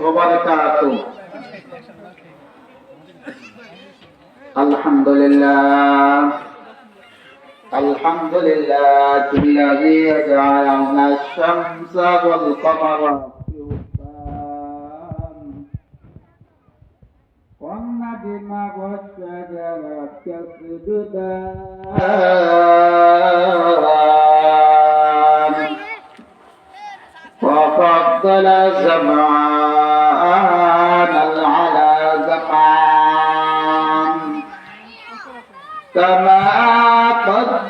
وبركاته الحمد لله الحمد لله الذي جعلنا الشمس والقمر حسبان والنجم والشجر يسجدان وفضل زمان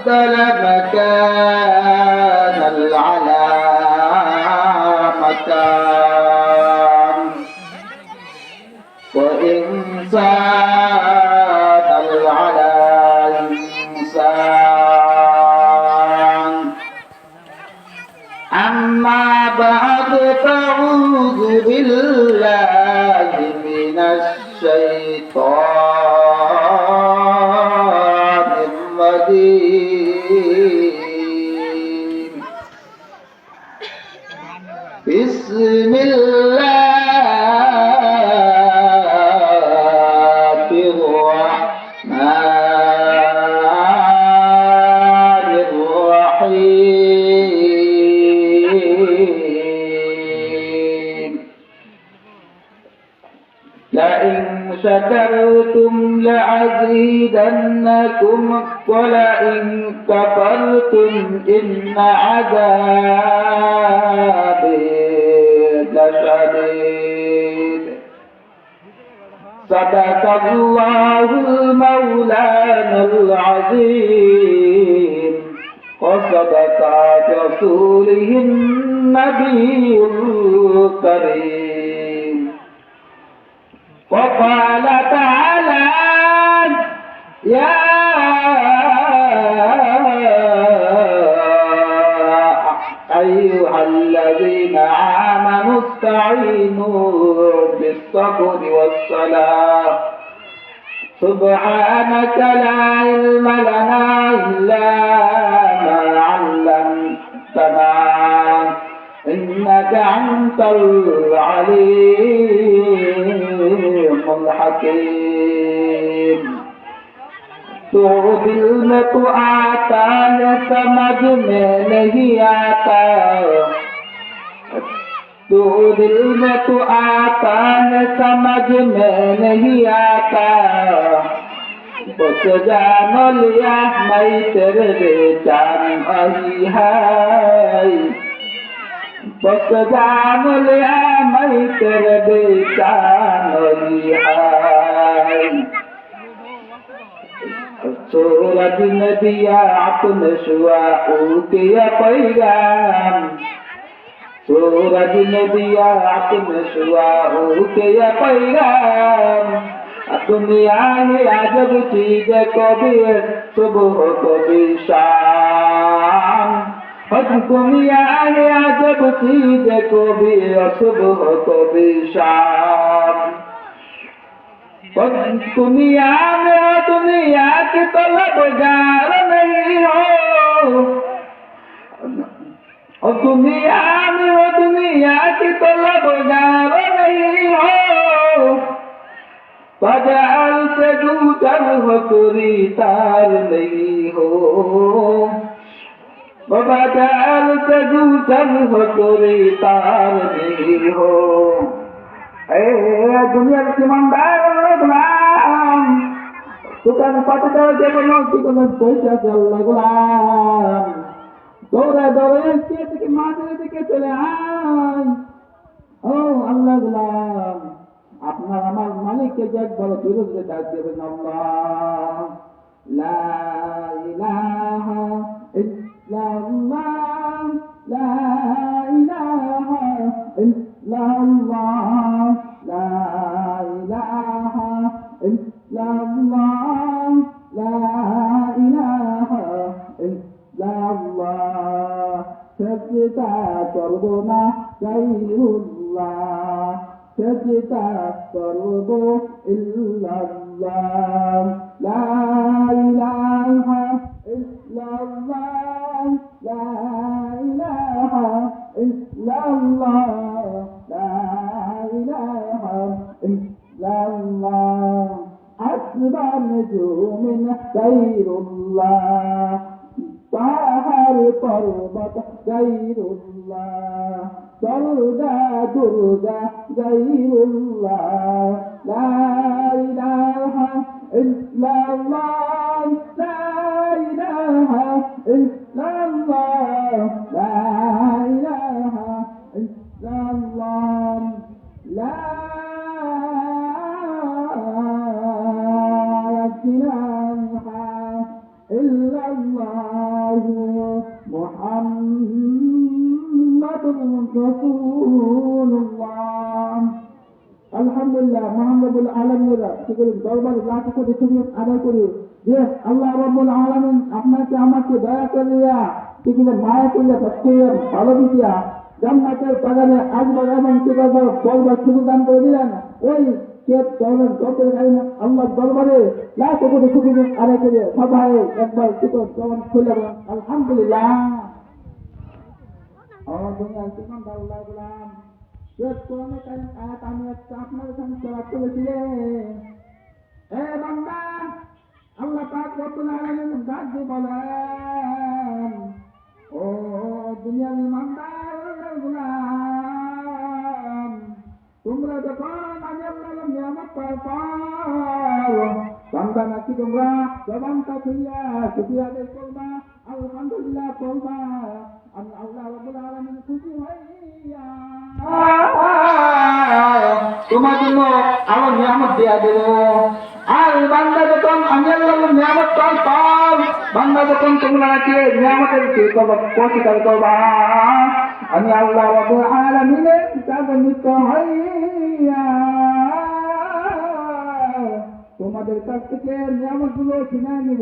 بدل مكان على مكان وإنسان على إنسان أما بعد فأعوذ بالله من الشيطان الرجيم لأزيدنكم ولئن كفرتم إن عذابي لشديد. صدق الله المولانا العظيم. وصدق رسوله النبي الكريم. وقال تعالى يا أيها الذين آمنوا استعينوا بالصبر والصلاة. سبحانك لا علم لنا إلا ما علمتنا. إنك أنت العليم الحكيم. तो दिल में तो आता है समझ में नहीं आता। तो दिल में तो आता है समझ में नहीं आता। बस जान लिया मैं तेरे बेचान अही है। बस जान लिया मैं तेरे बेचान अही है। سورة النبيات نشوى أوتي قيام سورة النبيات نشوى أوتي قيام الدنيا هي عجب چیز کبیر صبح کبیر شام دنیا ہے عجب چیز کبیر صبح کبیر شام তুমি आया তুমি आके तलब जार नहीं हो और তুমি आमे हो তুমি आके तलब जार नहीं हो पजाल से दूधर हो तुरी तार नहीं हो पजाल से दूधर हो तुरी तार नहीं हो ए दुनिया के ईमानदार গোলাম। দোকান পাতে যে কোনো দোকানে পয়সা চল গোলাম। দৌড়ে দৌড়ে কে থেকে মাঝের দিকে চলে আয়। ও আল্লাহ গোলাম, আপনার আমার মালিককে যে একবার বিরুদ্ধে ডাক দেবেন আল্লাহ। লা ইলাহা ইল্লাল্লাহ, লা ইলাহা ইল্লাল্লাহ تتذكره إلا الله. لا إله إلا الله. لا إله إلا الله. لا إله إلا الله. حسب نجوم غير الله. طه القربة غير الله. পর্বত গাইরুল্লাহ দরগা দুর্গা গাইরুল্লাহ লা ইলাহা ইল্লাল্লাহ লা ইলাহা ইল্লাল্লাহ আলহামদুলিল্লাহ মোহাম্মদুল আলমীরা করি দরবার লাখ কোটি আদায় করি। যে আল্লাহ রব্বুল আলমিন আপনাকে আমাকে দয়া করিয়া করে মায়া করিয়া সত্যিয়া ভালো দিয়া জান্নাতের বাগানে আসবার এবং করবার বলবার সুযোগ দান করে দিলেন। ওই কে দরবার দরবারে লাখ কোটি শুক্রিয়া আদায় করি সবাই একবার বলেন, আলহামদুলিল্লাহ। আমার দুনিয়া জীবন আল্লাহ বললাম শেষ কোরআনে কারিম আয়াত আমি আপনার সামনে তেলাওয়াত করেছিলেন এ বান্দা, আল্লাহ পাক রব্বুল আলামিন ডাক দিয়ে বলেন, ও দুনিয়ার ইমানদার গোলাম, তোমরা যখন আমি আল্লাহর নিয়ামত পাও, বান্দা নাকি তোমরা জবানটা খুলিয়া শুকরিয়া করবা আলহামদুলিল্লাহ বলবা আমি আল্লাহ তোমার জন্য আমার নিয়ামত দেয়া দেব। আর বান্দা যখন আমি আল্লাহর নিয়ামত পাই পাও বান্দা যখন তোমরা নাকি নিয়ামতের প্রতিকার করবা, আমি আল্লাহ রাব্বুল আলামিনের নিত্য হইয়া তোমাদের কাছ থেকে নিয়ামতগুলো কিনে নিব।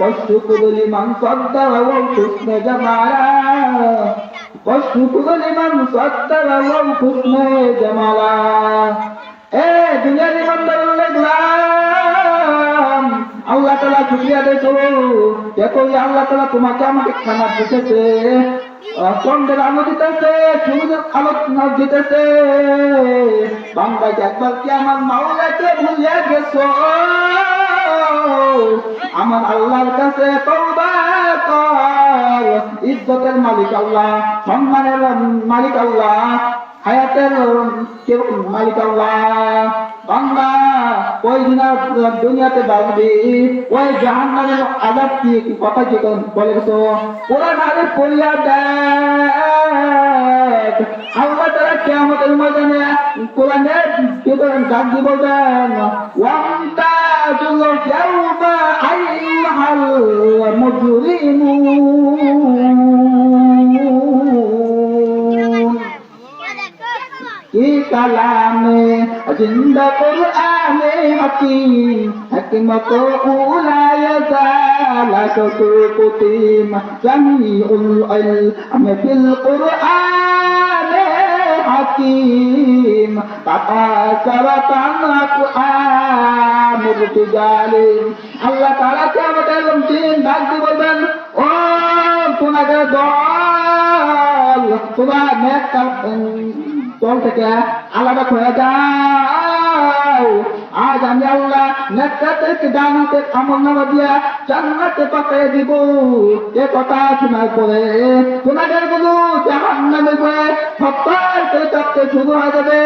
والشكر لمن صدر والحسن جمالا والشكر لمن صدر والحسن جمالا এ দুনিয়ার ইমানদার দেখলাম আল্লাহ তালা শুক্রিয়া দেখো দেখো যে আল্লাহ তালা তোমাকে আমাকে খানা দিতেছে চন্দ্রের আলো দিতেছে সূর্যের আলো দিতেছে বাংলাকে একবার কি আমার মাওলাকে ভুলিয়া গেছো আমার আল্লাহর কাছে ইজ্জতের মালিক আল্লাহ, সম্মানের মালিক আল্লাহ, হায়াতের মালিক আল্লাহ। বাংলা ওই দিন দুনিয়াতে ওই আজাদ কি কথা কি বলে ওরা নারে আল্লাহ তারা কেমতের ময়দানে কোরআনে কি করেন কালামে, জিন্দা কুরআনে হাকিম, হিকমত উলায় জালাত কুতিম জামিউল ইলম ফিল কুরআনে হাকিম তাকাসারাতান কুরআনুর তিজালিম আল্লাহ তাআলা কিয়ামতের দিন ডাক দিয়ে বলবেন, ও তোমাদের দল, তোমার নেক দল থেকে আলাদা হয়ে যাও আজ আমি আল্লাহ নেকাতে জানাতে আমল নামা দিয়া জান্নাতে দিব। এ কথা শোনার পরে তোমাদেরগুলো জাহান নামে করে সপ্তাহ করে চাপতে শুরু হয়ে যাবে।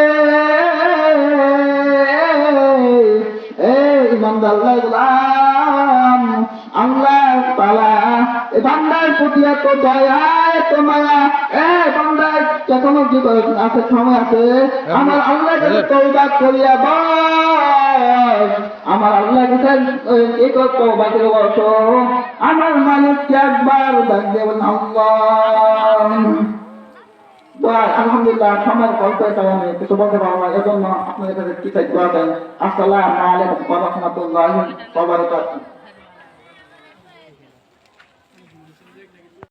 এ ইমানদার বান্দার প্রতি এত দয়া এত মায়া। এ বান্দার যখন কি করে আছে সময় আছে আমার আল্লাহ কাছে তৌবা করিয়া বল আমার আল্লাহ কাছে এই তো তৌবা করে বসো। আমার মালিককে একবার ডাক দেবেন আল্লাহ। আলহামদুলিল্লাহ সময়ের গল্পের কারণে কিছু বলতে পারব না এজন্য আপনাদের কাছে কি চাই দোয়া দেন আসসালামু আলাইকুম রাহমাতুল্লাহি বারাকাতুহু।